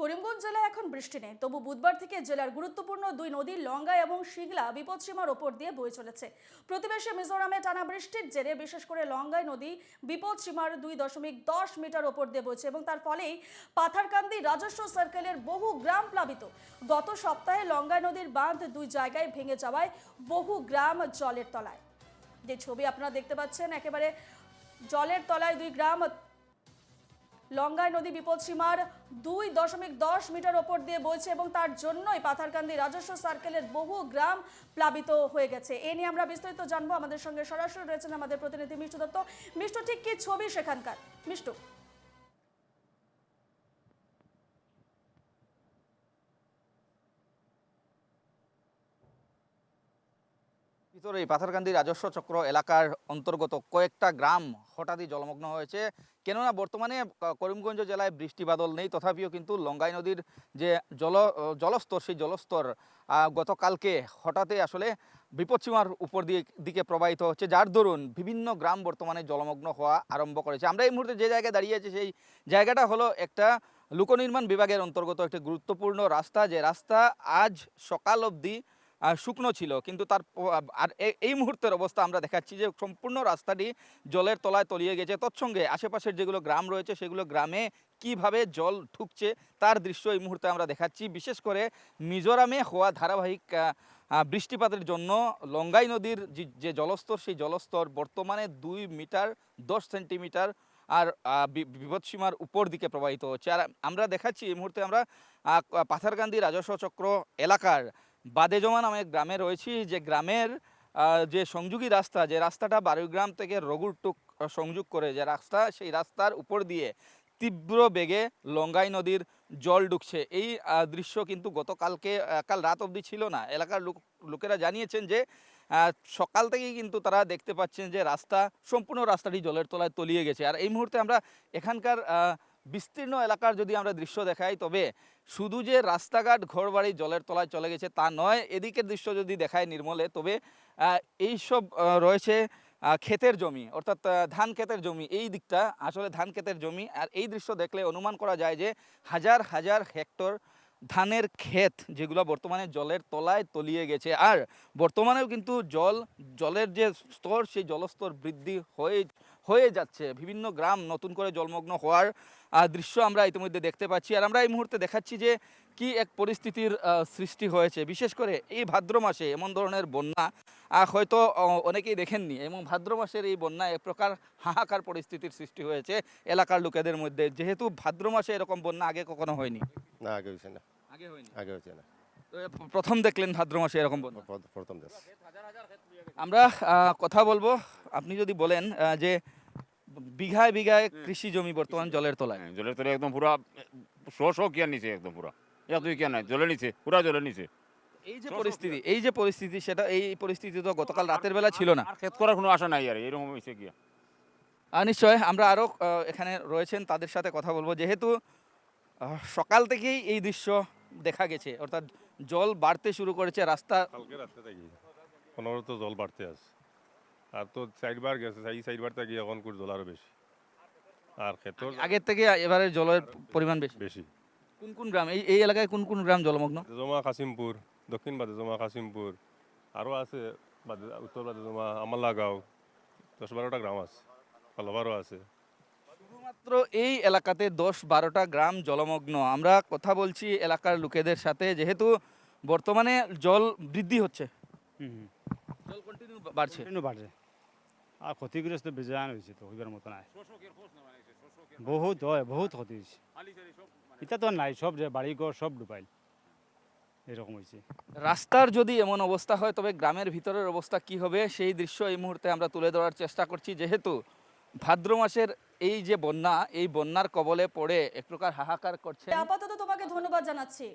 করিমগঞ্জ জেলায় এখন বৃষ্টি নেই। তবু বুধবার থেকে জেলার গুরুত্বপূর্ণ দুই নদী লঙ্গা এবং শিগলা বিপদসীমার ওপর দিয়ে বয়ে চলেছে। প্রতিবেশী মিজোরামে টানা বৃষ্টির জেরে বিশেষ করে লঙ্গাই নদী বিপদসীমার দুই দশমিক দশ মিটার ওপর দিয়ে বইছে এবং তার ফলেই পাথারকান্দি রাজস্ব সার্কেলের বহু গ্রাম প্লাবিত। গত সপ্তাহে লঙ্গাই নদীর বাঁধ দুই জায়গায় ভেঙে যাওয়ায় বহু গ্রাম জলের তলায়। যে ছবি আপনারা দেখতে পাচ্ছেন, একেবারে জলের তলায় দুই গ্রাম লঙ্গাই নদী বিপদসীমার দুই দশমিক দশ মিটার ওপর দিয়ে বইছে এবং তার জন্যই পাথারকান্দি রাজস্ব সার্কেলের বহু গ্রাম প্লাবিত হয়ে গেছে। এ নিয়ে আমরা বিস্তারিত জানব। আমাদের সঙ্গে সরাসরি রয়েছেন আমাদের প্রতিনিধি মিষ্টু দত্ত। মিষ্টু, ঠিক কি ছবি সেখানকার? মিষ্টু। ভিতরে এই পাথারকান্দি রাজস্ব চক্র এলাকার অন্তর্গত কয়েকটা গ্রাম হঠাৎই জলমগ্ন হয়েছে। কেননা বর্তমানে করিমগঞ্জ জেলায় বৃষ্টি বাদল নেই, তথাপিও কিন্তু লঙ্গাই নদীর যে জল, জলস্তর, সেই জলস্তর গতকালকে হঠাৎই আসলে বিপদসীমার উপর দিয়ে দিকে প্রবাহিত হচ্ছে, যার দরুন বিভিন্ন গ্রাম বর্তমানে জলমগ্ন হওয়া আরম্ভ করেছে। আমরা এই মুহূর্তে যে জায়গায় দাঁড়িয়ে আছি, সেই জায়গাটা হলো একটা লোকনির্মাণ বিভাগের অন্তর্গত একটি গুরুত্বপূর্ণ রাস্তা। যে রাস্তা আজ সকাল অবধি শুকনো ছিল। কিন্তু তার আর এই মুহূর্তের অবস্থা আমরা দেখাচ্ছি যে সম্পূর্ণ রাস্তাটি জলের তলায় তলিয়ে গেছে। তৎসঙ্গে আশেপাশের যেগুলো গ্রাম রয়েছে, সেগুলো গ্রামে কীভাবে জল ঢুকছে তার দৃশ্য এই মুহূর্তে আমরা দেখাচ্ছি। বিশেষ করে মিজোরামে হওয়া ধারাবাহিক বৃষ্টিপাতের জন্য লঙ্গাই নদীর যে- জলস্তর, সেই জলস্তর বর্তমানে দুই মিটার, দশ সেন্টিমিটার আর বিপদসীমার উপর দিকে প্রবাহিত হচ্ছে। আর আমরা দেখাচ্ছি এই মুহূর্তে আমরা পাথারকান্দি রাজস্ব চক্র এলাকার বাদেজমা নামে গ্রামে রয়েছি, যে গ্রামের যে সংযোগী রাস্তা, যে রাস্তাটা বারুগ্রাম থেকে রঘুরটুক সংযোগ করে যে রাস্তা, সেই রাস্তার উপর দিয়ে তীব্র বেগে লঙ্গাই নদীর জল ঢুকছে। এই দৃশ্য কিন্তু গতকালকে কাল রাত অবধি ছিল না। এলাকার লোক, লোকেরা জানিয়েছেন যে সকাল থেকেই কিন্তু তারা দেখতে পাচ্ছেন যে রাস্তা, সম্পূর্ণ রাস্তাটি জলের তলায় তলিয়ে গেছে। আর এই মুহূর্তে আমরা এখানকার বিস্তীর্ণ এলাকার যদি আমরা দৃশ্য দেখাই, তবে শুধু যে রাস্তাঘাট, ঘরবাড়ি, জলের তলায় চলে গেছে তা নয়, এদিকের দৃশ্য যদি দেখায় নির্মলে, তবে এই এইসব রয়েছে ক্ষেতের জমি, অর্থাৎ ধান ক্ষেতের জমি, এই দিকটা, আসলে ধান ক্ষেতের জমি, আর এই দৃশ্য দেখলে অনুমান করা যায় যে হাজার হাজার হেক্টর ধানের ক্ষেত যেগুলো বর্তমানে জলের তলায় তলিয়ে গেছে। আর বর্তমানেও কিন্তু জল, জলের যে স্তর, সেই জলস্তর বৃদ্ধি হয়ে হয়ে যাচ্ছে। বিভিন্ন গ্রাম নতুন করে জলমগ্ন হওয়ার দৃশ্য আমরা ইতিমধ্যে দেখতে পাচ্ছি। আর আমরা এই মুহূর্তে দেখাচ্ছি যে কি এক পরিস্থিতির সৃষ্টি হয়েছে? বিশেষ করে এই ভাদ্র মাসে এমন ধরনের বন্যা হয়তো অনেকেই দেখেননি। এবং ভাদ্র মাসের এই বন্যা এক প্রকার হাহাকার পরিস্থিতির সৃষ্টি হয়েছে এলাকার লোকেদের মধ্যে। যেহেতু ভাদ্র মাসে এরকম বন্যা আগে কখনো হয়নি। না আগে হয়েছে না। আগে হয়নি? আগে হয়েছে না। প্রথম দেখলেন ভাদ্র মাসে এরকম প্রথম আমরা কথা বলব আপনি যদি বলেন যে বিঘায় বিঘায় কৃষি জমি বর্তমান জলের তলায়। হ্যাঁ, জলের তলায় একদম পুরা শো শো কিয়ার নিচে একদম পুরা। দুই কিয়ার নাই জলের নিচে পুরা জলের নিচে এই যে পরিস্থিতি এই যে পরিস্থিতি সেটা এই পরিস্থিতি তো গতকাল রাতের বেলা ছিল না। আর ক্ষেত করার কোনো আশা নাই আর এরকম হয়েছে গিয়া। আর নিশ্চয় আমরা আরও এখানে রয়েছেন তাদের সাথে কথা বলব। যেহেতু সকাল থেকেই এই দৃশ্য দেখা গেছে অর্থাৎ জল বাড়তে শুরু করেছে রাস্তা কালকে রাত্রে থাকি অনবরত জল বাড়তে আছে আর তো চারবার গেছে এই চারবার থাকি এখন করে জল আরও বেশি। আর ক্ষেতর আগের থেকে এবারে জলের পরিমাণ বেশি। বেশি। কোন কোন গ্রাম? এই এই এলাকায় কোন কোন গ্রাম জলমগ্ন? জমা কাশিমপুর দক্ষিণ বাদেজমা কাশিমপুর আরও আছে বাদে উত্তর বাদেজমা আমাল্লা গাঁও দশ বারোটা গ্রাম আছে পালোবারও আছে। শুধুমাত্র এই এলাকাতে দশ বারোটা গ্রাম জলমগ্ন। আমরা কথা বলছি এলাকার লোকেদের সাথে যেহেতু বর্তমানে জল বৃদ্ধি হচ্ছে। জল কন্টিনিউ বাড়ছে। কন্টিনিউ বাড়ছে। আর ক্ষতিগ্রস্ত বেজান হয়েছে তো হইবার মতো নাই। বহুত হয় বহুত ক্ষতি হয়েছে। এটা তো নাই সব যে বাড়ি ঘর সব ডুবাইল। এরকম হয়েছে রাস্তার যদি এমন অবস্থা হয় তবে গ্রামের ভিতরের অবস্থা কি হবে সেই দৃশ্য এই মুহূর্তে আমরা তুলে ধরার চেষ্টা করছি। যেহেতু ভাদ্র মাসের এই যে বন্যা এই বন্যার কবলে পড়ে এক প্রকার হাহাকার করছে। আপাতত তোমাকে ধন্যবাদ জানাচ্ছি।